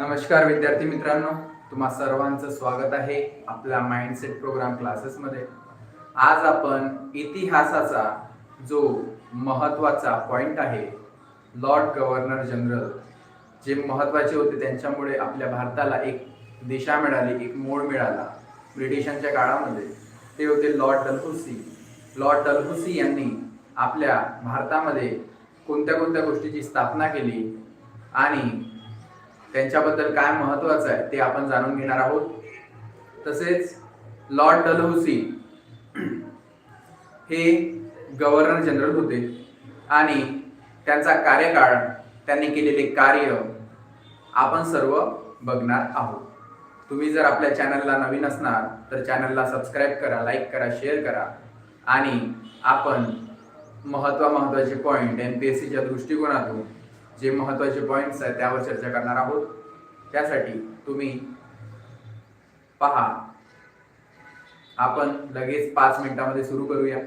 नमस्कार विद्यार्थी मित्रांनो तुम्हा सर्वांचं स्वागत आहे आपल्या माइंडसेट प्रोग्राम क्लासेसमध्ये आज आपण इतिहासाचा जो महत्त्वाचा पॉईंट आहे लॉर्ड गव्हर्नर जनरल जे महत्त्वाचे होते त्यांच्यामुळे आपल्या भारताला एक दिशा मिळाली एक मोड मिळाला ब्रिटिशांच्या काळामध्ये. ते होते लॉर्ड डलहुसी लॉर्ड डलहुसी यांनी आपल्या भारतामध्ये कोणत्या कोणत्या गोष्टीची स्थापना केली आणि त्यांच्याबद्दल काय महत्वाचं आहे ते आपण जाणून घेणार आहोत. तसेच लॉर्ड डलहौसी हे गव्हर्नर जनरल होते आणि त्यांचा कार्यकाळ त्यांनी केलेले कार्य आपण सर्व बघणार आहोत. तुम्ही जर आपल्या चॅनलला नवीन असणार तर चॅनलला सबस्क्राईब करा लाईक करा शेअर करा आणि आपण महत्त्वा महत्त्वाचे पॉईंट एम पी एस सीच्या दृष्टिकोनातून जे महत्त्वाचे पॉईंट्स आहेत त्यावर चर्चा करणार आहोत. त्यासाठी तुम्ही पहा. आपण लगेच पाच मिनिटामध्ये सुरू करूया.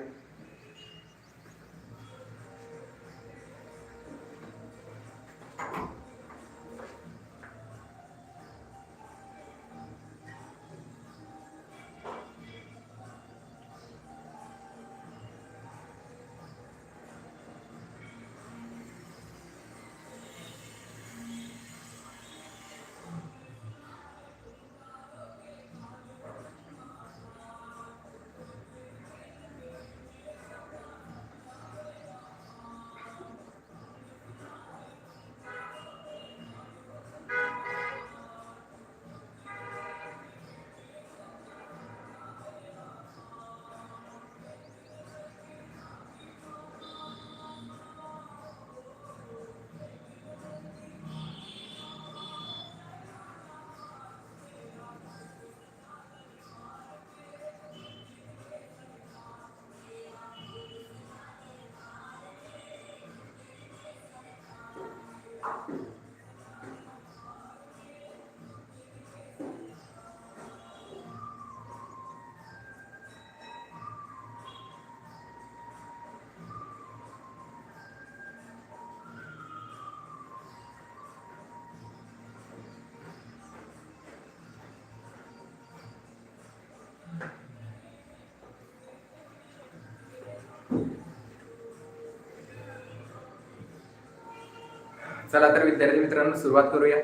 चला तर विद्यार्थी मित्रांनो सुरुवात करूया.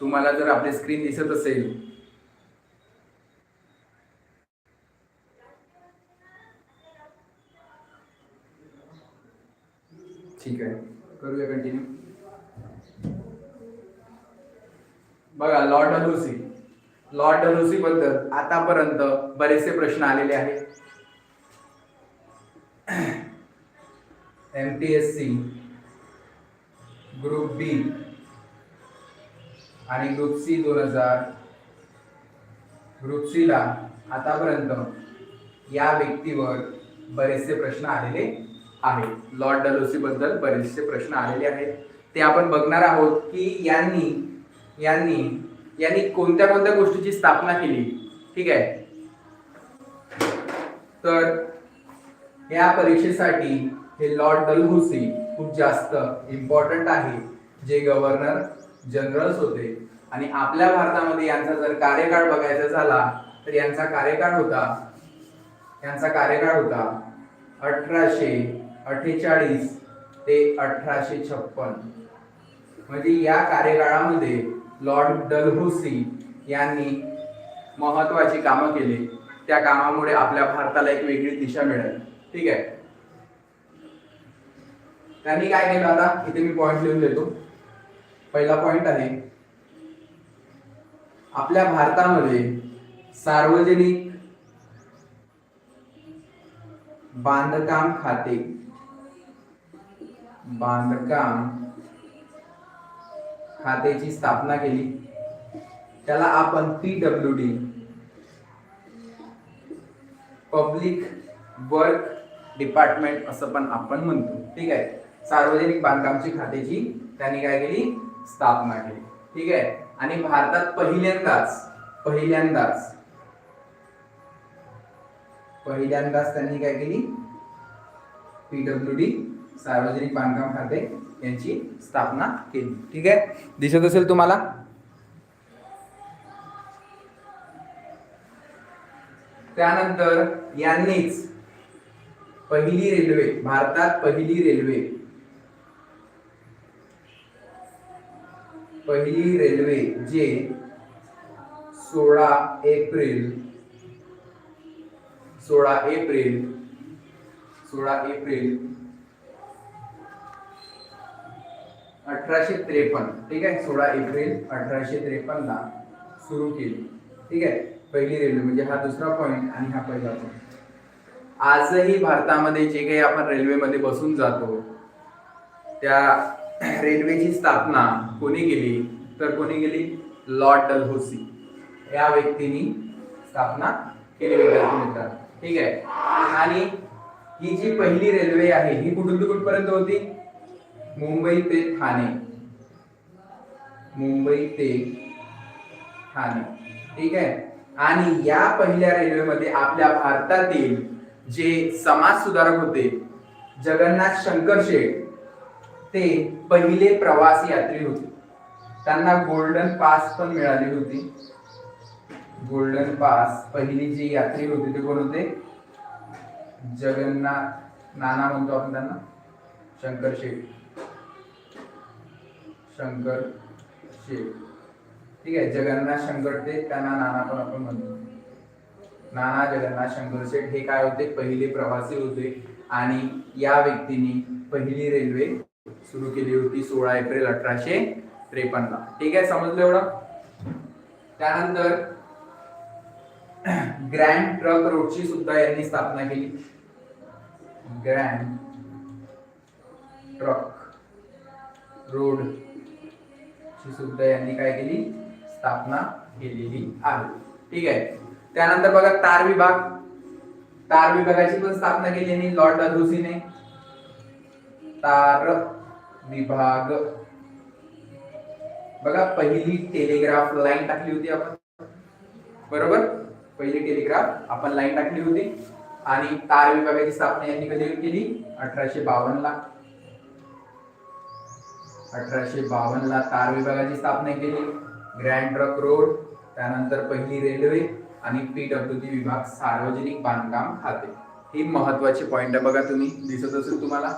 तुम्हाला जर आपली स्क्रीन दिसत असेल. ठीक आहे. करूया कंटिन्यू बघा लॉर्ड डलहौसी लॉर्ड डलहौसी बद्दल आतापर्यंत बरेचसे प्रश्न आलेले आहेत. M T S C group B आणि ग्रुप सी दोन हजार ग्रुप सीला आतापर्यंत या व्यक्तीवर बरेचसे प्रश्न आलेले आहेत. लॉर्ड डलोसीबद्दल बरेचसे प्रश्न आलेले आहेत. ते आपण बघणार आहोत की यांनी यांनी यांनी कोणत्या कोणत्या गोष्टीची स्थापना केली? ठीक आहे? तर या परीक्षेसाठी हे लॉर्ड डलहौसी खूप जास्त इम्पॉर्टंट आहे. जे गव्हर्नर जनरल्स होते आणि आपल्या भारतामध्ये यांचा जर कार्यकाळ बघायचा झाला तर यांचा कार्यकाळ होता यांचा कार्यकाळ होता अठराशे अठ्ठेचाळीस ते अठराशे छप्पन. म्हणजे या कार्यकाळामध्ये लॉर्ड डलहौसी यांनी महत्वाची कामं केली. त्या कामामुळे आपल्या भारताला एक वेगळी दिशा मिळाली. ठीक आहे? त्यांनी काय केलं आता? इथे मी पॉइंट लिहून देतो. पहिला पॉइंट आहे. आपल्या भारतामध्ये सार्वजनिक बांधकाम खाते. बांधकाम खात्याची स्थापना केली. त्याला आपण P W D public work department असं पण आपण म्हणतो. ठीक आहे? सार्वजनिक बांधकामची खात्याची त्यांनी काय केली? स्थापना केली. ठीक आहे? आणि भारतात पहिल्यांदाच पहिल्यांदाच पहिल्यांदाच त्यांनी काय केली? पीडब्ल्यू डी सार्वजनिक बांधकाम खाते यांची स्थापना केली. ठीक आहे? दिसत असेल तुम्हाला? त्यानंतर यांनीच पहिली रेल्वे भारतात पहिली रेल्वे पहिली रेल्वे जे सोळा एप्रिल सोळा एप्रिल सोळा एप्रिल अठराशे त्रेपन्न ठीक आहे? सोळा एप्रिल अठराशे त्रेपन्नला सुरू केली ठीक आहे? पहिली रेल्वे म्हणजे हा दुसरा पॉईंट आणि हा पहिला पॉईंट आजही भारतामध्ये जे काही आपण रेल्वेमध्ये बसून जातो त्या रेल्वेची स्थापना कोणी केली? तर कोणी केली? Lord Dalhousie. या व्यक्तीनी स्थापना केली विद्यार्थी मित्रांनो ठीक आहे? आणि ही जी पहिली रेल्वे आहे ही कुठून ते कुठपर्यंत होती? मुंबई ते ठाणे. मुंबई ते ठाणे. ठीक आहे? आणि या पहिल्या रेल्वेमध्ये आपल्या भारतातील जे समाज सुधारक होते जगन्नाथ शंकर शेठ ते पहिले प्रवास यात्री होते. त्यांना गोल्डन पास पण मिळाली होती. गोल्डन पास पहिली जी यात्री होती ते कोण होते? जगन्नाथ नाना म्हणतो आपण त्यांना. शंकर शेठ. शंकर शेठ. ठीक आहे जगन्नाथ शंकर ते त्यांना नाना पण आपण म्हणतो. नाना जगन्नाथ शंकर शेठ हे काय होते? पहिले प्रवासी होते आणि या व्यक्तीने पहिली रेल्वे सुरू केली होती सोळा एप्रिल अठराशे त्रेपन्न. ला ठीक आहे समजलं एवढं? त्यानंतर ग्रँड ट्रक रोडची सुद्धा यांनी स्थापना केली. ग्रँड ट्रक रोड ची सुद्धा यांनी काय केली? स्थापना केलेली आहे. ठीक आहे. त्यानंतर बघा तार विभाग. तार विभागाची पण स्थापना केली यांनी लॉर्ड डलहौसीने. तार विभाग. बघा पहिली टेलिग्राफ लाईन टाकली होती आपण. बरोबर? पहिली टेलिग्राफ आपण लाईन टाकली होती. आणि तार विभागाची स्थापना यांनी कधी केली? अठराशे बावन्न ला अठराशे बावन्न ला तार विभागाची स्थापना केली. ग्रँड ट्रक रोड त्यानंतर पहिली रेल्वे आणि पीडब्ल्यू डी विभाग सार्वजनिक बांधकाम खाते. हे महत्त्वाचे पॉइंट आहे बघा तुम्ही. दिसत असेल तुम्हाला.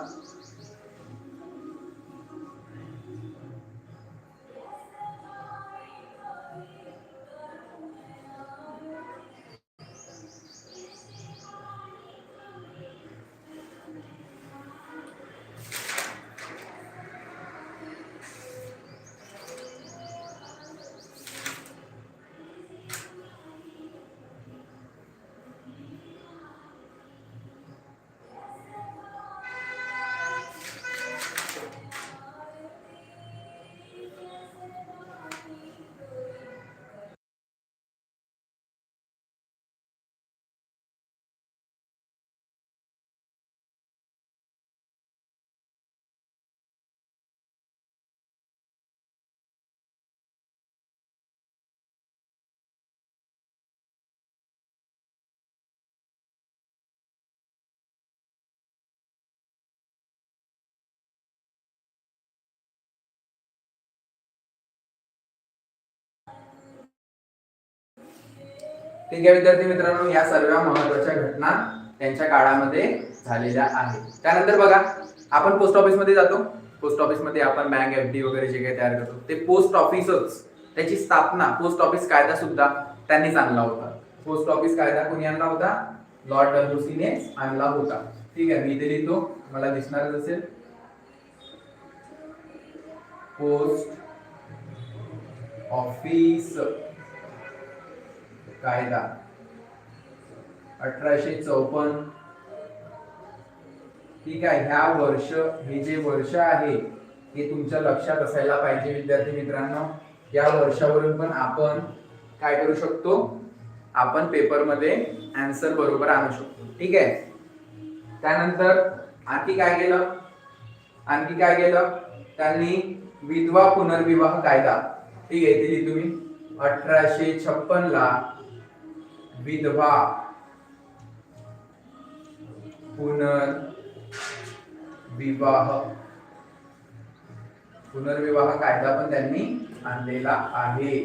ठीक आहे विद्यार्थी मित्रांनो या सर्व महत्त्वाच्या घटना त्यांच्या काळामध्ये झालेल्या आहेत. त्यानंतर बघा आपण पोस्ट ऑफिसमध्ये जातो. पोस्ट ऑफिसमध्ये आपण बँक एफ डी वगैरे जे काही तयार करतो ते पोस्ट ऑफिसच त्याची स्थापना पोस्ट ऑफिस कायदा सुद्धा त्यांनीच आणला होता. पोस्ट ऑफिस कायदा कोणी आणला होता? लॉर्ड डब्ल्यूसीने आणला होता. ठीक आहे मी इथे लिहितो मला दिसणारच असेल. पोस्ट ऑफिस कायदा. अठराशे चौपन्न ठीक आहे ह्या वर्ष हे जे वर्ष आहे हे तुमच्या लक्षात असायला पाहिजे विद्यार्थी मित्रांनो. या वर्षावरून पण आपण काय करू शकतो? आपण पेपरमध्ये आन्सर बरोबर आणू शकतो. ठीक आहे? त्यानंतर आणखी काय केलं? आणखी काय केलं? त्यांनी विधवा पुनर्विवाह कायदा. ठीक आहे दिली तुम्ही अठराशे छप्पन ला विधवा पुनर्विवाह. पुनर्विवाह कायदा पण त्यांनी आणलेला आहे.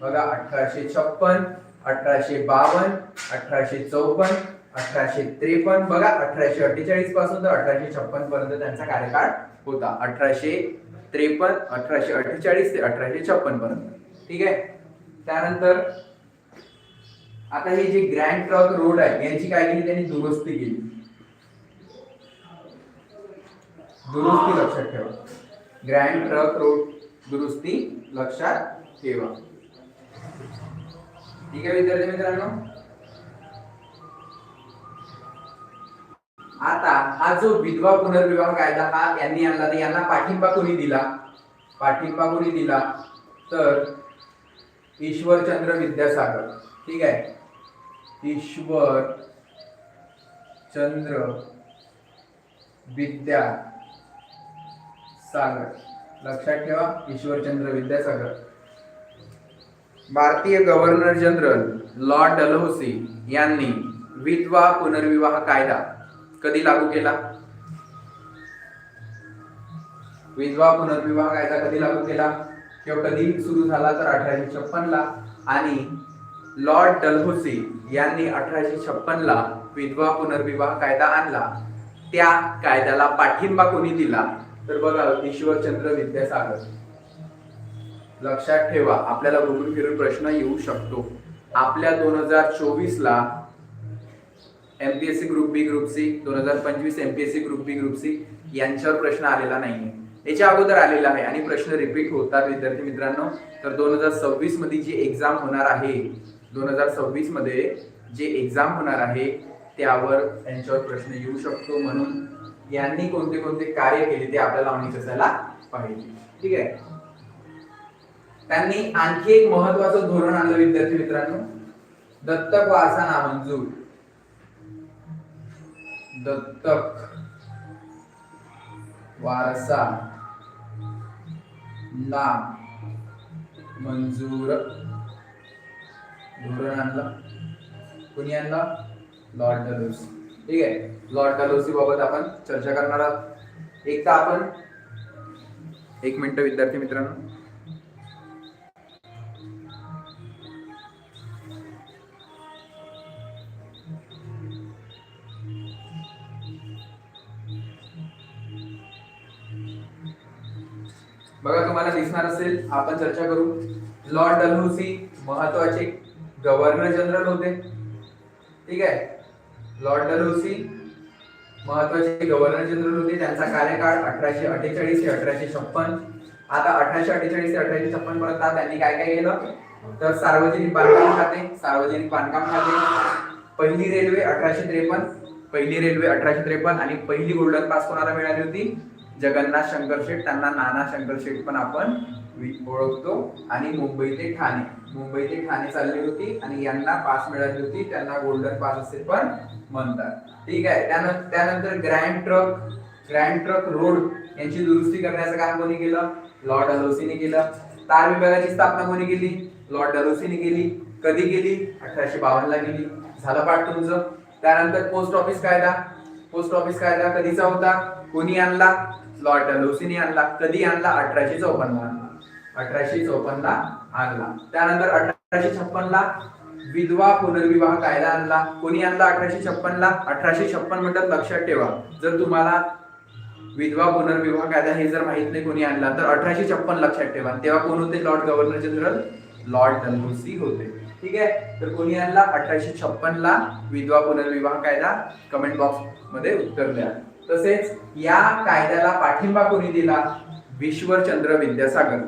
बघा अठराशे छप्पन अठराशे बावन अठराशे चौपन्न अठराशे त्रेपन्न बघा अठराशे अठ्ठेचाळीसपासून तर अठराशे छप्पन पर्यंत त्यांचा कार्यकाळ होता. अठराशे त्रेपन्न अठराशे अठ्ठेचाळीस ते अठराशे छप्पन पर्यंत. ठीक आहे? त्यानंतर आता हे जे ग्रँड ट्रक रोड आहे यांची काय केली त्यांनी? दुरुस्ती केली. दुरुस्ती लक्षात ठेवा. ग्रँड ट्रक रोड दुरुस्ती लक्षात ठेवा. ठीक आहे विद्यार्थी मित्रांनो? आता हा जो विधवा पुनर्विवाह कायदा हा यांनी आणला तर यांना पाठिंबा कोणी दिला? पाठिंबा कोणी दिला? तर ईश्वरचंद्र विद्यासागर. ठीक आहे? ईश्वर चंद्र विद्या सागर. लक्षात ठेवा ईश्वरचंद्र विद्यासागर भारतीय गव्हर्नर जनरल लॉर्ड डलहौसी यांनी विधवा पुनर्विवाह कायदा कधी लागू केला? विधवा पुनर्विवाह कायदा कधी लागू केला? किंवा कधी सुरू झाला? तर अठराशे छप्पन ला आणि लॉर्ड डलहौसी यांनी अठराशे छप्पन ला विधवा पुनर्विवाह कायदा आणला. त्या कायद्याला पाठिंबा कोणी दिला? तर बघा ईश्वरचंद्र विद्यासागर. लक्षात ठेवा आपल्याला घुमून फिरून प्रश्न येऊ शकतो. आपल्या दोन हजार चोवीस ला MPSC group B group C दोन हजार पंचवीस MPSC group B group C यांच्यावर प्रश्न आलेला नाहीये. याच्या अगोदर आलेला आहे आणि प्रश्न रिपीट होतात विद्यार्थी मित्रांनो. तर दोन हजार सव्वीसमध्ये जी एक्झाम होणार आहे दोन हजार सव्वीसमध्ये जे एक्झाम होणार आहे त्यावर त्यांच्यावर प्रश्न येऊ शकतो म्हणून यांनी कोणते कोणते कार्य केले ते आपल्याला माहीत असायला पाहिजे. ठीक आहे? त्यांनी आणखी एक महत्वाचं धोरण आणलं विद्यार्थी मित्रांनो. दत्तक वारसा नामंजूर. दत्तक वारसा नाम मंजूर धोरण आणलं. कोणी आणला? लॉर्ड डलोसी ठीक आहे. लॉर्ड डलोसी बाबत आपण चर्चा करणार आहोत. एक तर आपण एक मिनिट विद्यार्थी मित्रांनो. बघा तुम्हाला दिसणार असेल आपण चर्चा करू. लॉर्ड डलहौसी महत्त्वाचे गव्हर्नर जनरल होते. ठीक आहे. लॉर्ड डलहौसी महत्त्वाचे गव्हर्नर जनरल होते. त्यांचा कार्यकाळ अठराशे अठ्ठेचाळीस ते अठराशे छप्पन. आता अठराशे अठ्ठेचाळीस ते अठराशे छप्पन पर्यंत त्यांनी काय काय केलं? तर सार्वजनिक बांधकाम खाते सार्वजनिक बांधकाम खाते. पहिली रेल्वे अठराशे त्रेपन्न पहिली रेल्वे अठराशे त्रेपन्न आणि पहिली गोल्डन पास कोणाला मिळाली होती? जगन्नाथ शंकर शेठ. त्यांना नाना शंकर शेठ पण आपण ओळखतो. आणि मुंबई ते ठाणे. मुंबई ते ठाणे चालली होती आणि यांना पास मिळाली होती. त्यांना गोल्डन पास असे पण म्हणतात. ठीक आहे. त्यानंतर त्यानंतर grand trunk grand trunk road यांची दुरुस्ती करण्याचं काम कोणी केलं? लॉर्ड अलोसीने केलं. तार विभागाची स्थापना कोणी केली? लॉर्ड डलोसीने केली. कधी केली? अठराशे बावन्न ला केली झालं पाठ तुमचं. त्यानंतर पोस्ट ऑफिस कायदा. पोस्ट ऑफिस कायदा कधीचा होता? कोणी आणला? लॉर्ड डलोसीने आणला. कधी आणला? अठराशे चौपन्न आणला. अठराशे चौपन्न ला आणला त्यानंतर अठराशे छप्पन ला विधवा पुनर्विवाह कायदा आणला. कोणी आणला? अठराशे छप्पन ला अठराशे छप्पन म्हणतात लक्षात ठेवा. जर तुम्हाला विधवा पुनर्विवाह कायदा हे जर माहीत नाही कोणी आणला तर अठराशे छप्पन लक्षात ठेवा. तेव्हा कोण होते? Lord governor general lord Dalhousie होते. ठीक आहे? तर कोणी आणला? अठराशे छप्पन ला विधवा पुनर्विवाह कायदा कमेंट बॉक्समध्ये उत्तर द्या. तसेच या कायद्याला पाठिंबा कोणी दिला? विश्वचंद्र विद्यासागर.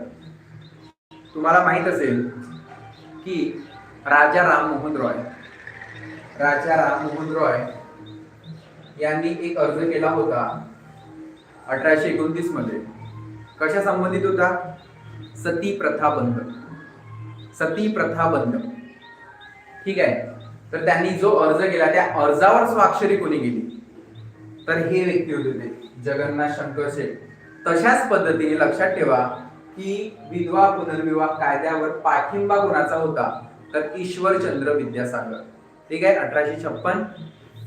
तुम्हाला माहीत असेल की राजा राममोहन रॉय राजा राममोहन रॉय यांनी एक अर्ज केला होता अठराशे एकोणतीसमध्ये. कशा संबंधित होता? सती प्रथा बंद. सती प्रथा बंद. ठीक आहे? तर त्यांनी जो अर्ज केला त्या अर्जावर स्वाक्षरी कोणी केली? तर हे व्यक्ती होते ते जगन्नाथ शंकर शेठ. तशाच पद्धतीने लक्षात ठेवा की विधवा पुनर्विवाह कायद्यावर पाठिंबा कोणाचा होता? तर ईश्वरचंद्र विद्यासागर. ठीक आहे? अठराशे छप्पन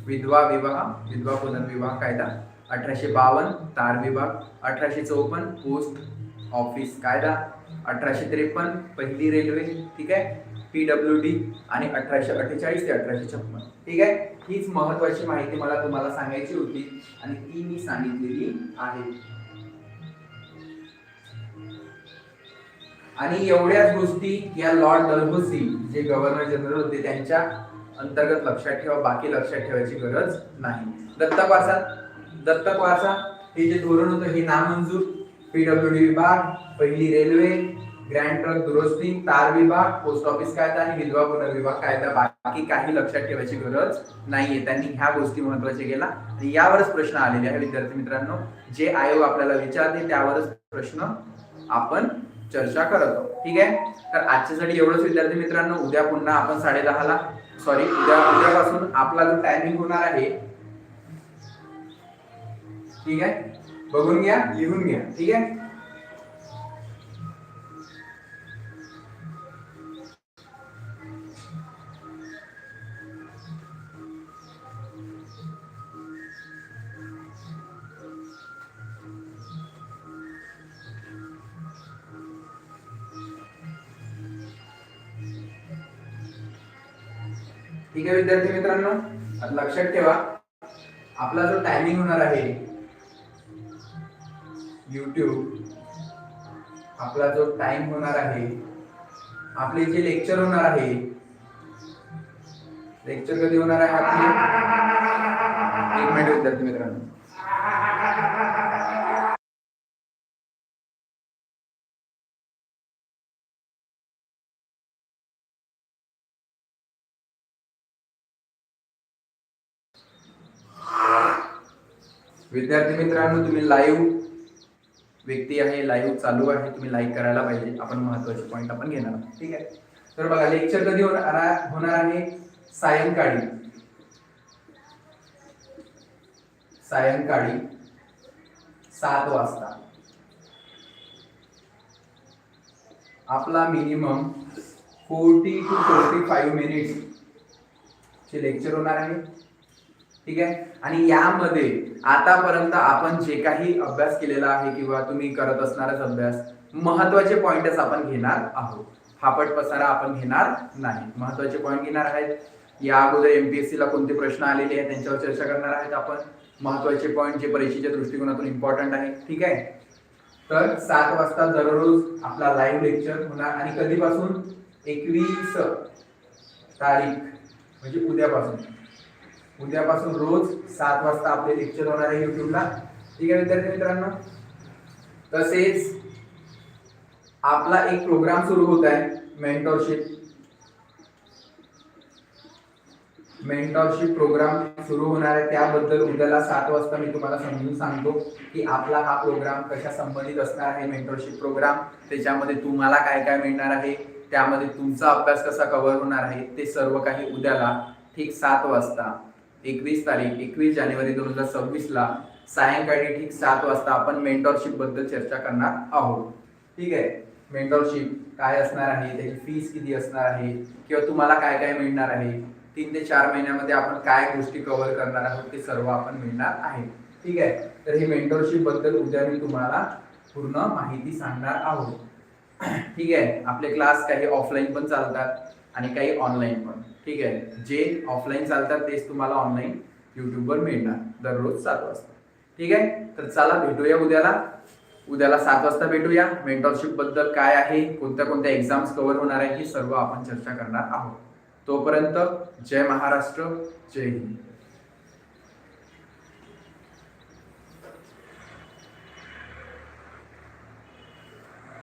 विधवा विवाह विधवा पुनर्विवाह कायदा. अठराशे बावन्न तार विभाग. अठराशे चौपन्न पोस्ट ऑफिस कायदा. अठराशे त्रेपन्न पहिली रेल्वे. ठीक आहे? पी डब्ल्यू डी आणि अठराशे अठ्ठेचाळीस ते अठराशे छप्पन. ठीक आहे? हीच महत्वाची माहिती मला तुम्हाला सांगायची होती आणि ती मी सांगितलेली आहे. आणि एवढ्याच गोष्टी या लॉर्ड डल्हौसी जे गव्हर्नर जनरल होते त्यांच्या अंतर्गत लक्षात ठेवा बाकी लक्षात ठेवायची गरज नाही. दत्तक वारसा दत्तक हे जे धोरण होतं हे नामंजूर. पीडब्ल्यू डी विभाग पहिली रेल्वे ग्रँड ट्रक दुरुस्ती तार विभाग पोस्ट ऑफिस कायदा आणि विधवा पुनर्विभाग कायदा बाकी काही लक्षात ठेवायची गरज नाहीये. त्यांनी ह्या गोष्टी महत्त्वाच्या केला आणि यावरच प्रश्न आलेले आहे विद्यार्थी मित्रांनो. जे आयोग आपल्याला विचारते त्यावरच प्रश्न आपण चर्चा करत आहोत. ठीक आहे? तर आजच्यासाठी एवढंच विद्यार्थी मित्रांनो. उद्या पुन्हा आपण साडे दहाला सॉरी उद्या उद्यापासून आपला जो टायमिंग होणार आहे ठीक आहे? बघून घ्या लिहून घ्या ठीक आहे? ठीक आहे विद्यार्थी मित्रांनो? आता लक्षात ठेवा. आपला जो टायमिंग होणार आहे युट्यूब आपला जो टाइम होणार आहे आपले जे लेक्चर होणार आहे लेक्चर कधी होणार आहे? आपले एक मिनिट विद्यार्थी मित्रांनो. विद्यार्थी मित्रांनो तुम्ही लाईव्ह व्यक्ती आहे लाईव्ह चालू आहे तुम्ही लाईक करायला पाहिजे. आपण महत्त्वाचे पॉईंट आपण घेणार आहोत. ठीक आहे? तर बघा लेक्चर कधी होणार आहे- होणार आहे सायंकाळी. सायंकाळी सात वाजता. आपला minimum forty to forty five minutes चे लेक्चर होणार आहे. ठीक आहे? आणि यामध्ये आतापर्यंत आपण जे काही अभ्यास केलेला आहे किंवा तुम्ही करत असणारच अभ्यास महत्त्वाचे पॉइंटच आपण घेणार आहोत. फापट पसारा आपण घेणार नाही. महत्त्वाचे पॉइंट घेणार आहेत. या अगोदर एमपीएससी ला कोणते प्रश्न आलेले आहेत त्यांच्यावर चर्चा करणार आहेत आपण. महत्त्वाचे पॉईंट जे परीक्षेच्या दृष्टिकोनातून इम्पॉर्टंट आहे. ठीक आहे? तर सात वाजता दररोज आपला लाईव्ह लेक्चर होणार आणि कधीपासून? एकवीस तारीख म्हणजे उद्यापासून. उद्यापासून रोज सात वाजता आपले लेक्चर होणार आहे युट्यूबला ठीक आहे विद्यार्थी मित्रांनो? तसेच आपला एक प्रोग्राम सुरू होत आहे मेंटॉरशिप मेंटॉरशिप प्रोग्राम सुरू होणार आहे त्याबद्दल उद्याला सात वाजता मी तुम्हाला समजून सांगतो की आपला हा प्रोग्राम कशा संबंधित असणार आहे मेंटॉरशिप प्रोग्राम त्याच्यामध्ये तुम्हाला काय काय मिळणार आहे त्यामध्ये तुमचा अभ्यास कसा कव्हर होणार आहे ते सर्व काही उद्याला ठीक सात वाजता. एकवीस तारीख एकवीस जानेवारी दोन हजार सव्वीसला सायंकाळी ठीक सात वाजता आपण मेंटॉरशिपबद्दल चर्चा करणार आहोत. ठीक आहे? मेंटॉरशिप काय असणार आहे? त्याची फीस किती असणार आहे? किंवा तुम्हाला काय काय मिळणार आहे? तीन ते चार महिन्यामध्ये आपण काय गोष्टी कव्हर करणार आहोत ते सर्व आपण मिळणार आहे. ठीक आहे? तर ही मेंटॉरशिपबद्दल उद्या मी तुम्हाला पूर्ण माहिती सांगणार आहोत. ठीक आहे? आपले क्लास काही ऑफलाईन पण चालतात आणि काही ऑनलाईन पण. ठीक आहे. जे ऑफलाईन चालतात तेच तुम्हाला ऑनलाईन यूट्यूबवर मिळणार. दररोज सात वाजता. ठीक आहे? तर चला भेटूया उद्याला. उद्याला सात वाजता भेटूया. मेंटॉरशिपबद्दल काय आहे? कोणत्या कोणत्या एक्झाम्स कव्हर होणार आहे? ही सर्व आपण चर्चा करणार आहोत. तोपर्यंत जय महाराष्ट्र जय हिंद.